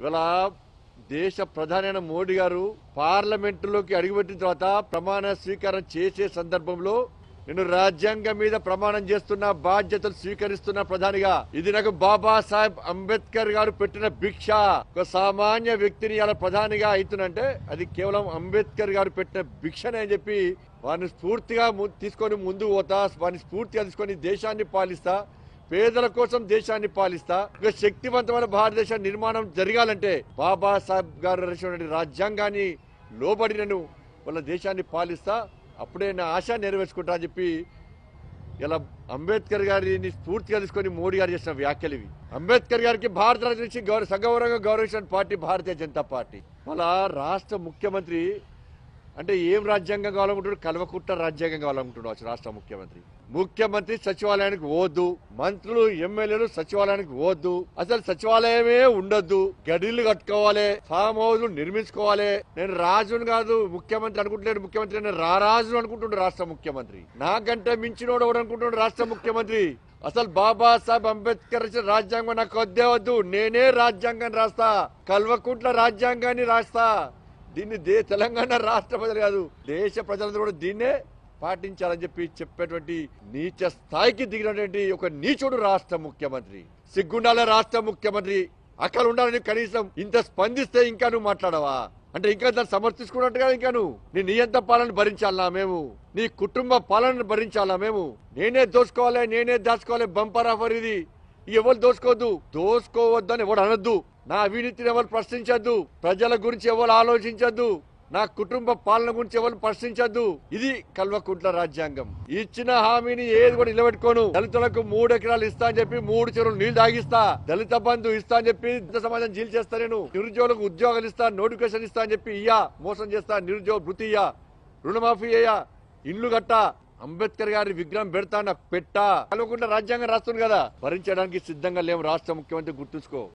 ఇవాళ దేశ ప్రధాని మోడీ గారు పార్లమెంటులోకి అడుగుపెట్టిన తర్వాత ప్రమాణ స్వీకారం చేసే సందర్భంలో నేను రాజ్యాంగం మీద ప్రమాణం చేస్తున్న బాధ్యతలు స్వీకరిస్తున్న ప్రధానిగా ఇది నాకు బాబాసాహెబ్ అంబేద్కర్ గారు పెట్టిన భిక్ష. ఒక సామాన్య వ్యక్తిని ఇలా ప్రధానిగా అవుతున్నంటే అది కేవలం అంబేద్కర్ గారు పెట్టిన భిక్షనే అని చెప్పి వారిని స్ఫూర్తిగా ము- తీసుకొని ముందుకు పోతా వారిని స్ఫూర్తిగా తీసుకొని దేశాన్ని పాలిస్తా పేదల కోసం దేశాన్ని పాలిస్తా ఒక శక్తివంతమైన భారతదేశ నిర్మాణం జరగాలంటే బాబాసాహెబ్ గారు రచించిన రాజ్యాంగాన్ని లోబడి నేను వాళ్ళ దేశాన్ని పాలిస్తా అప్పుడే నా ఆశ నెరవేర్చుకుంటా అని చెప్పి ఇలా అంబేద్కర్ గారిని స్ఫూర్తిగా తీసుకొని మోడీ గారు చేసిన వ్యాఖ్యలు ఇవి. అంబేద్కర్ గారికి భారత రాజ్యం నుంచి గౌరవ సగౌరవంగా గౌరవించిన పార్టీ భారతీయ జనతా పార్టీ. మళ్ళా రాష్ట్ర ముఖ్యమంత్రి అంటే ఏం రాజ్యాంగం కావాలనుకుంటున్నాడు? కల్వకుట్ట రాజ్యాంగం కావాలనుకుంటున్నాడు రాష్ట్ర ముఖ్యమంత్రి. ముఖ్యమంత్రి సచివాలయానికి పోవద్దు మంత్రులు ఎమ్మెల్యేలు సచివాలయానికి పోవద్దు అసలు సచివాలయమే ఉండొద్దు. గడిలు కట్టుకోవాలి ఫామ్ హౌస్ నిర్మించుకోవాలి. నేను రాజును కాదు ముఖ్యమంత్రి అనుకుంటున్నాడు ముఖ్యమంత్రి నేను రారాజు అనుకుంటున్నాడు రాష్ట్ర ముఖ్యమంత్రి. నాకంటే మించినోడు ఎవడు అనుకుంటున్నాడు రాష్ట్ర ముఖ్యమంత్రి? అసలు బాబాసాహెబ్ అంబేద్కర్ రాజ్యాంగం నాకు వద్దే వద్దు. నేనే రాజ్యాంగం రాస్తా కల్వకుంట్ల రాజ్యాంగాన్ని రాస్తా. దీన్ని దే తెలంగాణ రాష్ట్ర ప్రజలు కాదు దేశ ప్రజలందరూ కూడా దీన్నే పాటించాలని చెప్పి చెప్పేటువంటి నీచ స్థాయికి దిగినటువంటి ఒక నీచుడు రాష్ట్ర ముఖ్యమంత్రి. సిగ్గుండాల రాష్ట్ర ముఖ్యమంత్రి. అక్కడ ఉండాలని కనీసం ఇంత స్పందిస్తే ఇంకా నువ్వు మాట్లాడవా? అంటే ఇంకా దాన్ని సమర్థించుకున్నట్టుగా ఇంకా నువ్వు నీ నియంత పాలన భరించాలా మేము? నీ కుటుంబ పాలన భరించాలా మేము? నేనే దోసుకోవాలి నేనే దాచుకోవాలి బంపర్ ఆఫర్ ఇది. ఎవరు దోసుకోవద్దు? దోసుకోవద్దు అని ఎవడు అనొద్దు. నా అవినీతిని ఎవరు ప్రశ్నించద్దు? ప్రజల గురించి ఎవరు ఆలోచించద్దు? నా కుటుంబ పాలన గురించి ఎవరు ప్రశ్నించద్దు. ఇది కల్వకుంట్ల రాజ్యాంగం. ఇచ్చిన హామీని ఏది కూడా నిలబెట్టుకోను. దళితులకు మూడు ఎకరాలు ఇస్తా అని చెప్పి మూడు చెరువులు నీళ్ళు తాగిస్తా. దళిత బంధు ఇస్తా అని చెప్పి దళిత సమాజం జీలు చేస్తా నేను. నిరుద్యోగులకు ఉద్యోగాలు ఇస్తా నోటిఫికేషన్ ఇస్తా అని చెప్పి ఇయ్యా. మోసం చేస్తా నిరుద్యోగ భృతి ఇయ్యా. రుణమాఫీ అయ్యా ఇండ్లు కట్టా. అంబేద్కర్ గారి విగ్రహం పెడతా నాకు పెట్టా. కలవకుండా రాజ్యాంగం రాస్తుంది కదా. భరించడానికి సిద్ధంగా లేము రాష్ట్ర ముఖ్యమంత్రి గుర్తుంచుకో.